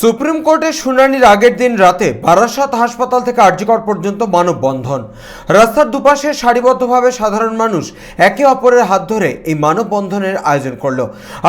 Supreme কোর্টের শুনানির আগের দিন রাতে বারাসাত হাসপাতাল থেকে আরজিকর পর্যন্ত মানববন্ধন। রাস্তার দুপাশে সারিবদ্ধভাবে সাধারণ মানুষ একে অপরের হাত ধরে এই মানববন্ধনের আয়োজন করল।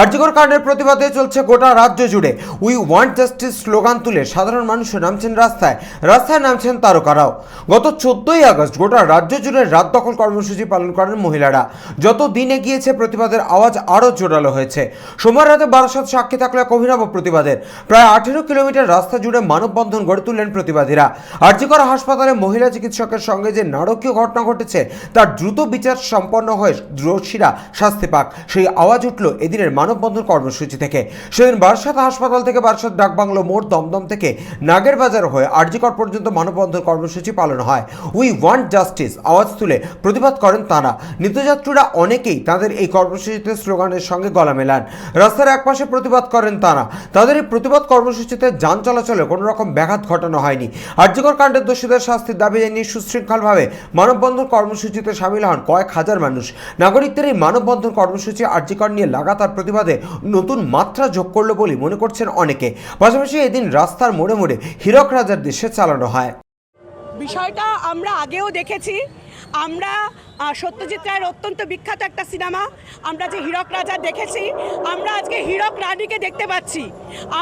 আরজিকর কাণ্ডের প্রতিবাদে চলছে গোটা রাজ্য জুড়ে উই ওয়ান্ট জাস্টিস স্লোগান তুলে সাধারণ মানুষ নামছেন রাস্তায় রাস্তায় নামছেন তারকারাও। গত চোদ্দই আগস্ট গোটা রাজ্য জুড়ে রাত দখল কর্মসূচি পালন করেন মহিলারা। যত দিন এগিয়েছে, প্রতিবাদের আওয়াজ আরও জোরালো হয়েছে। সোমবার রাতে বারাসাত সাক্ষী থাকলে এক অভিনব প্রতিবাদের। প্রায় আঠেরো কিলোমিটার রাস্তা জুড়ে মানববন্ধন গড়ে তুললেন প্রতিবাদীরা। আরজিকর হাসপাতালে মহিলা চিকিৎসকের সঙ্গে যে নারকীয় ঘটনা ঘটেছে, তার দ্রুত বিচার সম্পন্ন হয়ে দোষীরা শাস্তি পাক। সেই আওয়াজ উঠল এদিনের মানববন্ধন কর্মসূচি থেকে। সেদিন বারাসাত হাসপাতাল থেকে বারাসাত ডাকবাংলো মোড় দমদম থেকে নাগের বাজার হয়ে আরজিকর পর্যন্ত মানববন্ধন কর্মসূচি পালন হয়। উই ওয়ান্ট জাস্টিস, আওয়াজ তুলে প্রতিবাদ করেন তারা। নিত্যযাত্রীরা অনেকেই তাদের এই কর্মসূচিতে স্লোগানের সঙ্গে গলা মেলান। রাস্তার একপাশে প্রতিবাদ করেন তারা। তাদের এই প্রতিবাদ কর্মসূচিতে যান চলাচলে কোনো রকম ব্যাঘাত ঘটানো হয়নি। আর্যকর কাণ্ডের দোষীদের শাস্তির দাবি জানিয়ে সুশৃঙ্খলভাবে মানববন্ধন কর্মসূচিতে সামিল হন কয়েক হাজার মানুষ। নাগরিকদের এই মানববন্ধন কর্মসূচি আর্যিকর নিয়ে লাগাতার প্রতিবাদে নতুন মাত্রা যোগ করল বলে মনে করছেন অনেকে। পাশাপাশি এদিন রাস্তার মোড়ে মোড়ে হীরক রাজার দেশে চালানো হয়। বিষয়টা আমরা আগেও দেখেছি। আমরা সত্যজিৎ রায়ের অত্যন্ত বিখ্যাত একটা সিনেমা, আমরা যে হীরক রাজা দেখেছি, আমরা আজকে হীরক রানীকে দেখতে পাচ্ছি।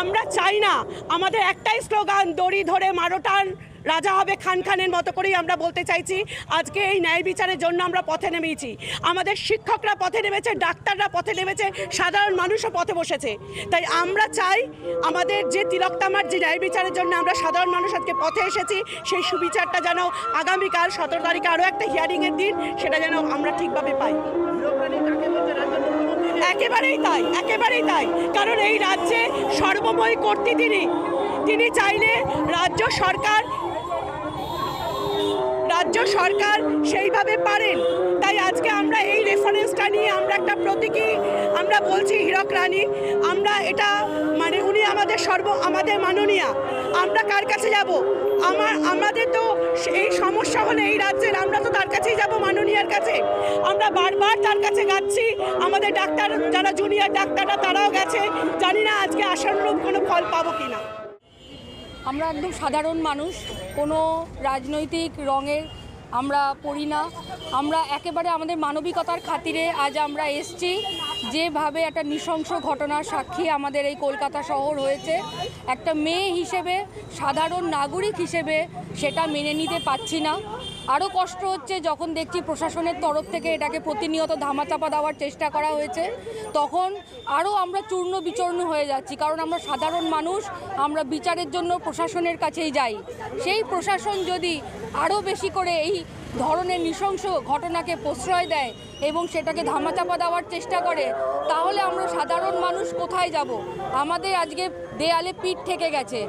আমরা চাই না, আমাদের একটাই স্লোগান, দড়ি ধরে মারোটান রাজা হবে খান খানের মতো করেই আমরা বলতে চাইছি। আজকে এই ন্যায় বিচারের জন্য আমরা পথে নেমেছি আমাদের শিক্ষকরা পথে নেমেছে, ডাক্তাররা পথে নেমেছে, সাধারণ মানুষও পথে বসেছে। তাই আমরা চাই আমাদের যে তিলকতামার যে ন্যায় বিচারের জন্য আমরা সাধারণ মানুষ আজকে পথে এসেছি, সেই সুবিচারটা যেন আগামীকাল সতেরো তারিখে আরও একটা হিয়ারিংয়ের দিন, সেটা যেন আমরা ঠিকভাবে পাই। একেবারেই তাই একেবারেই তাই। কারণ এই রাজ্যে সর্বময় কর্তৃ তিনি। তিনি চাইলে রাজ্য সরকার সরকার সেইভাবে পারেন। তাই আজকে আমরা এই রেফারেন্সটা নিয়ে আমরা একটা প্রতীকী, আমরা বলছি হীরক রানী। আমরা এটা মানে উনি আমাদের সর্ব, আমাদের মাননীয়া। আমরা কার কাছে যাব? আমার, আমাদের তো এই সমস্যা হলে এই রাজ্যের, আমরা তো তার কাছেই যাব মাননীয়ার কাছে। আমরা বারবার তার কাছে যাচ্ছি। আমাদের ডাক্তার, যারা জুনিয়র ডাক্তাররা, তারাও গেছে। জানি না আজকে আশানুরূপ কোনো ফল পাবো কিনা। আমরা একদম সাধারণ মানুষ। কোনো রাজনৈতিক রঙের আমরা পড়ি না। আমরা একেবারে আমাদের মানবিকতার খাতিরে আজ আমরা এসছি। যেভাবে একটা নৃশংস ঘটনার সাক্ষী আমাদের এই কলকাতা শহর হয়েছে, একটা মেয়ে হিসেবে, সাধারণ নাগরিক হিসেবে সেটা মেনে নিতে পারছি না। আরও কষ্ট হচ্ছে যখন দেখছি প্রশাসনের তরফ থেকে এটাকে প্রতিনিয়ত ধামাচাপা দেওয়ার চেষ্টা করা হয়েছে। তখন আরও আমরা চূর্ণ বিচূর্ণ হয়ে যাচ্ছি, কারণ আমরা সাধারণ মানুষ, আমরা বিচারের জন্য প্রশাসনের কাছেই যাই। সেই প্রশাসন যদি আরও বেশি করে এই ধরনের নৃশংস ঘটনাকে প্রশ্রয় দেয় এবং সেটাকে ধামাচাপা দেওয়ার চেষ্টা করে, তাহলে আমরা সাধারণ মানুষ কোথায় যাব? আমাদের আজকে দেয়ালে পিঠ থেকে গেছে।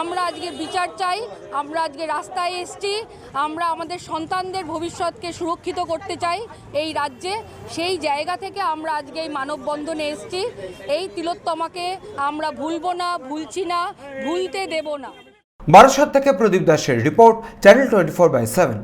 আমরা আজকে বিচার চাই, আমরা আজকে রাস্তায় এসছি, আমরা আমাদের সন্তানদের ভবিষ্যৎকে সুরক্ষিত করতে চাই এই রাজ্যে। সেই জায়গা থেকে আমরা আজকে এই মানববন্ধনে এসছি। এই তিলোত্তমাকে আমরা ভুলব না, ভুলছি না, ভুলতে দেব না। বারাসাত থেকে প্রদীপ দাসের report channel twenty four by seven